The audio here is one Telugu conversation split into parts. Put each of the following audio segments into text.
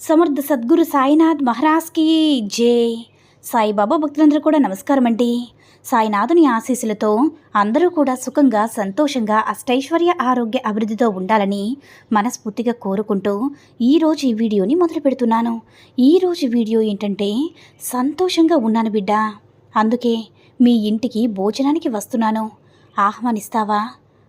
Samartha Sadguru Sainath మహారాజ్కి జై. సాయిబాబా భక్తులందరూ కూడా నమస్కారం అండి. సాయినాథుని ఆశీస్సులతో అందరూ కూడా సుఖంగా సంతోషంగా అష్టైశ్వర్య ఆరోగ్య అభివృద్ధితో ఉండాలని మనస్ఫూర్తిగా కోరుకుంటూ ఈరోజు ఈ వీడియోని మొదలు పెడుతున్నాను. ఈరోజు వీడియో ఏంటంటే సంతోషంగా ఉన్నాను బిడ్డ. అందుకే మీ ఇంటికి భోజనానికి వస్తున్నాను. ఆహ్వానిస్తావా?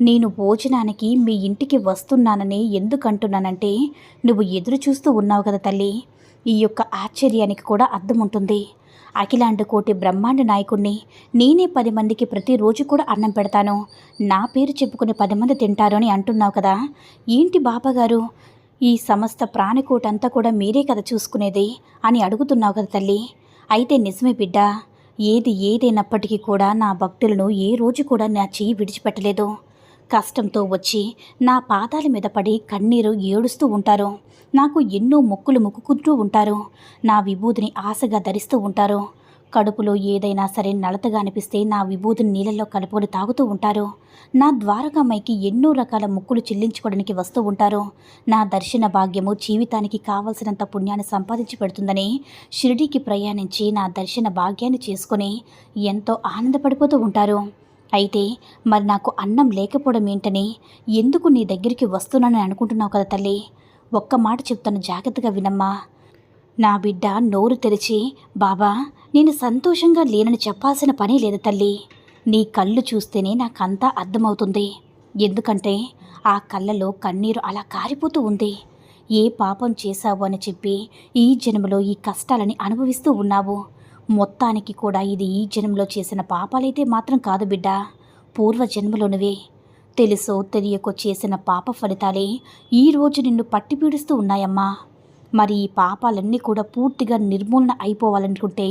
నేను భోజనానికి మీ ఇంటికి వస్తున్నానని ఎందుకు అంటున్నానంటే నువ్వు ఎదురు చూస్తూ ఉన్నావు కదా తల్లి. ఈ యొక్క ఆశ్చర్యానికి కూడా అర్థం ఉంటుంది అఖిలాండ కోటి బ్రహ్మాండ నాయకుణ్ణి నేనే పది మందికి ప్రతిరోజు కూడా అన్నం పెడతాను. నా పేరు చెప్పుకుని పది మంది తింటారు అని అంటున్నావు కదా. ఏంటి బాబాగారు? ఈ సమస్త ప్రాణికోటంతా కూడా మీరే కదా చూసుకునేది అని అడుగుతున్నావు కదా తల్లి. అయితే నిజమే బిడ్డ ఏది ఏదైనప్పటికీ కూడా నా భక్తులను ఏ రోజు కూడా నా చెయ్యి విడిచిపెట్టలేదు. కష్టంతో వచ్చి నా పాదాల మీద పడి కన్నీరు ఏడుస్తూ ఉంటారు. నాకు ఎన్నో మొక్కులు మొక్కుకుంటూ ఉంటారు. నా విభూతిని ఆశగా ధరిస్తూ ఉంటారు. కడుపులో ఏదైనా సరే నలతగా అనిపిస్తే నా విభూతిని నీళ్ళల్లో కలుపుకొని తాగుతూ ఉంటారు. నా ద్వారకామ్మైకి ఎన్నో రకాల మొక్కులు చెల్లించుకోవడానికి వస్తూ ఉంటారు. నా దర్శన భాగ్యము జీవితానికి కావలసినంత పుణ్యాన్ని సంపాదించి పెడుతుందని షిరిడీకి ప్రయాణించి నా దర్శన భాగ్యాన్ని చేసుకొని ఎంతో ఆనందపడిపోతూ ఉంటారు. అయితే మరి నాకు అన్నం లేకపోవడం ఏంటని ఎందుకు నీ దగ్గరికి వస్తున్నానని అనుకుంటున్నావు కదా తల్లి? ఒక్క మాట చెప్తాను జాగ్రత్తగా వినమ్మా. నా బిడ్డ నోరు తెరిచి బాబా నేను సంతోషంగా లేనని చెప్పాల్సిన పని లేదు తల్లి. నీ కళ్ళు చూస్తేనే నాకంతా అర్థమవుతుంది. ఎందుకంటే ఆ కళ్ళలో కన్నీరు అలా కారిపోతూ ఉంది. ఏ పాపం చేశావు అని చెప్పి ఈ జన్మలో ఈ కష్టాలని అనుభవిస్తూ ఉన్నావు. మొత్తానికి కూడా ఇది ఈ జన్మలో చేసిన పాపాలైతే మాత్రం కాదు బిడ్డ. పూర్వజన్మలోనివే తెలుసో తెలియకో చేసిన పాప ఫలితాలే ఈరోజు నిన్ను పట్టి పీడిస్తూ ఉన్నాయమ్మా. మరి ఈ పాపాలన్నీ కూడా పూర్తిగా నిర్మూలన అయిపోవాలనుకుంటే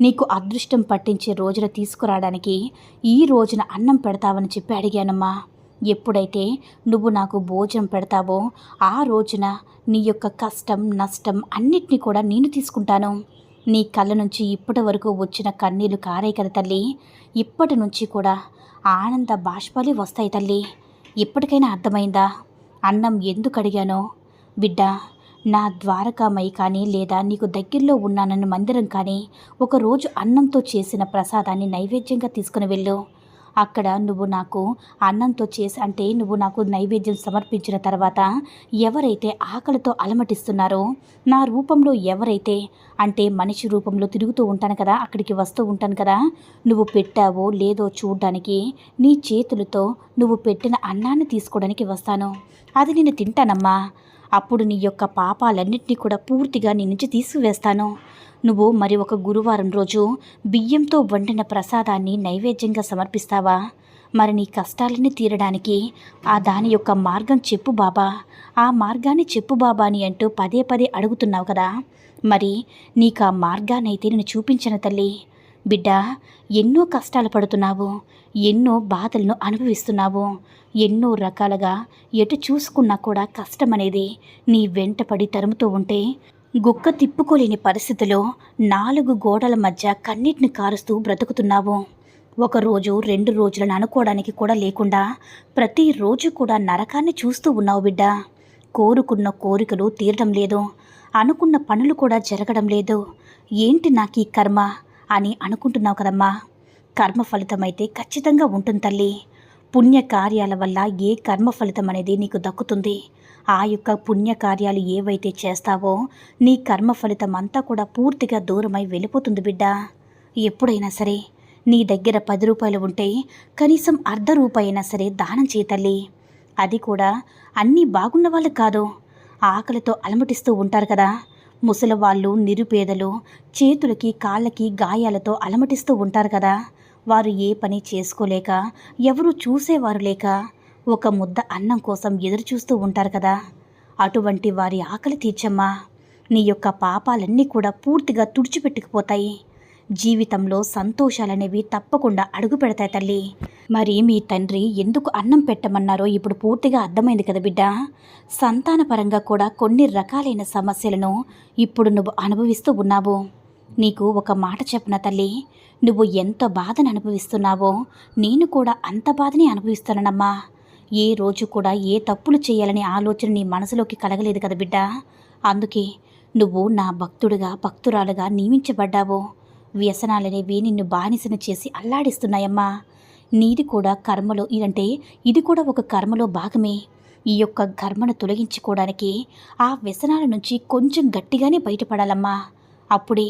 నీకు అదృష్టం పట్టించే రోజున తీసుకురావడానికి ఈ రోజున అన్నం పెడతావని చెప్పి అడిగానమ్మా. ఎప్పుడైతే నువ్వు నాకు భోజనం పెడతావో ఆ రోజున నీ యొక్క కష్టం నష్టం అన్నిటినీ కూడా నేను తీసుకుంటాను. నీ కళ్ళ నుంచి ఇప్పటి వరకు వచ్చిన కన్నీళ్ళు కారాయి కదా తల్లి. ఇప్పటి నుంచి కూడా ఆనంద బాష్పాలు వస్తాయి తల్లి. ఇప్పటికైనా అర్థమైందా? అన్నం ఎందుకు అడిగానో? బిడ్డ నా ద్వారకామై కానీ లేదా నీకు దగ్గరలో ఉన్నానన్న మందిరం కానీ ఒకరోజు అన్నంతో చేసిన ప్రసాదాన్ని నైవేద్యంగా తీసుకుని వెళ్ళు. అక్కడ నువ్వు నాకు అన్నంతో చేసి అంటే నువ్వు నాకు నైవేద్యం సమర్పించిన తర్వాత ఎవరైతే ఆకలితో అలమటిస్తున్నారో నా రూపంలో ఎవరైతే అంటే మనిషి రూపంలో తిరుగుతూ ఉంటాను కదా అక్కడికి వస్తూ ఉంటాను కదా నువ్వు పెట్టావో లేదో చూడడానికి నీ చేతులతో నువ్వు పెట్టిన అన్నాన్ని తీసుకోవడానికి వస్తాను. అది నేను తింటానమ్మా. అప్పుడు నీ యొక్క పాపాలన్నింటినీ కూడా పూర్తిగా నీ నుంచి తీసివేస్తాను. నువ్వు మరి ఒక గురువారం రోజు బియ్యంతో వండిన ప్రసాదాన్ని నైవేద్యంగా సమర్పిస్తావా? మరి నీ కష్టాలన్నీ తీరడానికి ఆ దాని యొక్క మార్గం చెప్పు బాబా. ఆ మార్గాన్ని చెప్పు బాబా అని అంటూ పదే పదే అడుగుతున్నావు కదా. మరి నీకు ఆ మార్గాన్ని అయితే నేను చూపించిన తల్లి. బిడ్డ ఎన్నో కష్టాలు పడుతున్నావు ఎన్నో బాధలను అనుభవిస్తున్నావు ఎన్నో రకాలుగా ఎటు చూసుకున్నా కూడా కష్టం అనేది నీ వెంట పడి తరుముతూ ఉంటే గుక్క తిప్పుకోలేని పరిస్థితిలో నాలుగు గోడల మధ్య కన్నిటిని కారుస్తూ బ్రతుకుతున్నావు. ఒకరోజు రెండు రోజులను అనుకోవడానికి కూడా లేకుండా ప్రతిరోజు కూడా నరకాన్ని చూస్తూ ఉన్నావు బిడ్డ. కోరుకున్న కోరికలు తీరడం లేదు అనుకున్న పనులు కూడా జరగడం లేదు. ఏంటి నాకు ఈ కర్మ? అని అనుకుంటున్నావు కదమ్మా. కర్మ ఫలితం అయితే ఖచ్చితంగా ఉంటుంది తల్లి. పుణ్య కార్యాల వల్ల ఏ కర్మ ఫలితం అనేది నీకు దక్కుతుంది? ఆ యొక్క పుణ్యకార్యాలు ఏవైతే చేస్తావో నీ కర్మ ఫలితం అంతా కూడా పూర్తిగా దూరమై వెళ్ళిపోతుంది బిడ్డ. ఎప్పుడైనా సరే నీ దగ్గర పది రూపాయలు ఉంటే కనీసం అర్ధ రూపాయి అయినా సరే దానం చేయతల్లి అది కూడా అన్నీ బాగున్న వాళ్ళు కాదు. ఆకలితో అలమటిస్తూ ఉంటారు కదా. ముసలివాళ్ళు నిరుపేదలు చేతులకి కాళ్ళకి గాయాలతో అలమటిస్తూ ఉంటారు కదా. వారు ఏ పని చేసుకోలేక ఎవరు చూసేవారు లేక ఒక ముద్ద అన్నం కోసం ఎదురు చూస్తూ ఉంటారు కదా. అటువంటి వారి ఆకలి తీర్చమ్మా. నీ యొక్క పాపాలన్నీ కూడా పూర్తిగా తుడిచిపెట్టుకుపోతాయి. జీవితంలో సంతోషాలనేవి తప్పకుండా అడుగు పెడతాయి తల్లి. మరి మీ తండ్రి ఎందుకు అన్నం పెట్టమన్నారో ఇప్పుడు పూర్తిగా అర్థమైంది కదా బిడ్డ. సంతానపరంగా కూడా కొన్ని రకాలైన సమస్యలను ఇప్పుడు నువ్వు అనుభవిస్తూ ఉన్నావు. నీకు ఒక మాట చెప్పిన తల్లి? నువ్వు ఎంత బాధను అనుభవిస్తున్నావో నేను కూడా అంత బాధని అనుభవిస్తున్నానమ్మా ఏ రోజు కూడా ఏ తప్పులు చేయాలనే ఆలోచన నీ మనసులోకి కలగలేదు కదా బిడ్డ. అందుకే నువ్వు నా భక్తుడిగా భక్తురాలుగా నియమించబడ్డావు. వ్యసనాలనేవి నిన్ను బానిసను చేసి అల్లాడిస్తున్నాయమ్మా. నీది కూడా కర్మలో ఇదంటే ఇది కూడా ఒక కర్మలో భాగమే. ఈ యొక్క కర్మను తొలగించుకోవడానికి ఆ వ్యసనాల నుంచి కొంచెం గట్టిగానే బయటపడాలమ్మా. అప్పుడే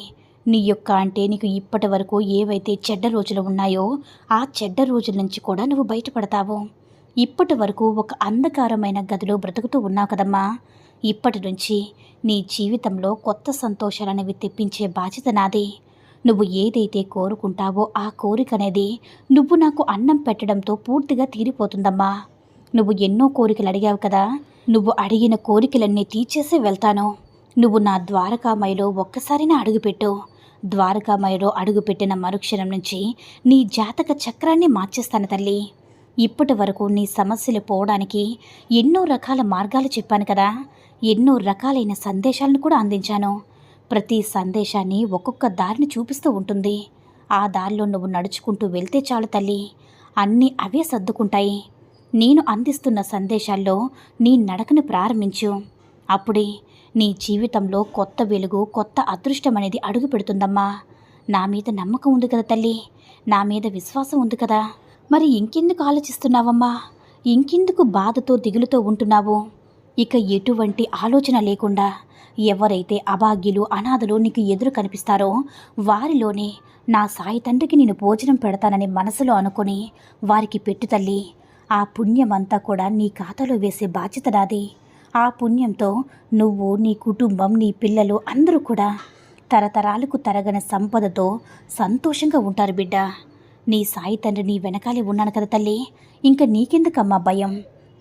నీ యొక్క అంటే నీకు ఇప్పటి వరకు ఏవైతే చెడ్డ రోజులు ఉన్నాయో ఆ చెడ్డ రోజుల నుంచి కూడా నువ్వు బయటపడతావు. ఇప్పటి వరకు ఒక అంధకారమైన గదిలో బ్రతుకుతూ ఉన్నావు కదమ్మా. ఇప్పటి నుంచి నీ జీవితంలో కొత్త సంతోషాలనేవి తెప్పించే బాధ్యత నాది. నువ్వు ఏదైతే కోరుకుంటావో ఆ కోరిక అనేది నువ్వు నాకు అన్నం పెట్టడంతో పూర్తిగా తీరిపోతుందమ్మా. నువ్వు ఎన్నో కోరికలు అడిగావు కదా. నువ్వు అడిగిన కోరికలన్నీ తీర్చేసే వెళ్తాను. నువ్వు నా ద్వారకామయిలో ఒక్కసారినా అడుగుపెట్టు. ద్వారకామయలో అడుగుపెట్టిన మరుక్షణం నుంచి నీ జాతక చక్రాన్ని మార్చేస్తాను తల్లి. ఇప్పటి వరకు నీ సమస్యలు పోవడానికి ఎన్నో రకాల మార్గాలు చెప్పాను కదా. ఎన్నో రకాలైన సందేశాలను కూడా అందించాను. ప్రతి సందేశాన్ని ఒక్కొక్క దారిని చూపిస్తూ ఉంటుంది. ఆ దారిలో నువ్వు నడుచుకుంటూ వెళ్తే చాలు తల్లి. అన్నీ అవే సర్దుకుంటాయి. నేను అందిస్తున్న సందేశాల్లో నీ నడకను ప్రారంభించు. అప్పుడే నీ జీవితంలో కొత్త వెలుగు కొత్త అదృష్టం అనేది అడుగు పెడుతుందమ్మా. నా మీద నమ్మకం ఉంది కదా తల్లి. నా మీద విశ్వాసం ఉంది కదా. మరి ఇంకెందుకు ఆలోచిస్తున్నావమ్మా? ఇంకెందుకు బాధతో దిగులుతో ఉంటున్నావు? ఇక ఎటువంటి ఆలోచన లేకుండా ఎవరైతే అభాగ్యులు అనాథలు నీకు ఎదురు కనిపిస్తారో వారిలోనే నా సాయి తండ్రికి నేను భోజనం పెడతానని మనసులో అనుకొని వారికి పెట్టు తల్లి. ఆ పుణ్యమంతా కూడా నీ ఖాతాలో వేసే బాధ్యత నాది. ఆ పుణ్యంతో నువ్వు నీ కుటుంబం నీ పిల్లలు అందరూ కూడా తరతరాలకు తరగని సంపదతో సంతోషంగా ఉంటారు బిడ్డ. నీ సాయి తండ్రి నీ వెనకాలే ఉన్నాను కదా తల్లి. ఇంకా నీకెందుకమ్మా భయం?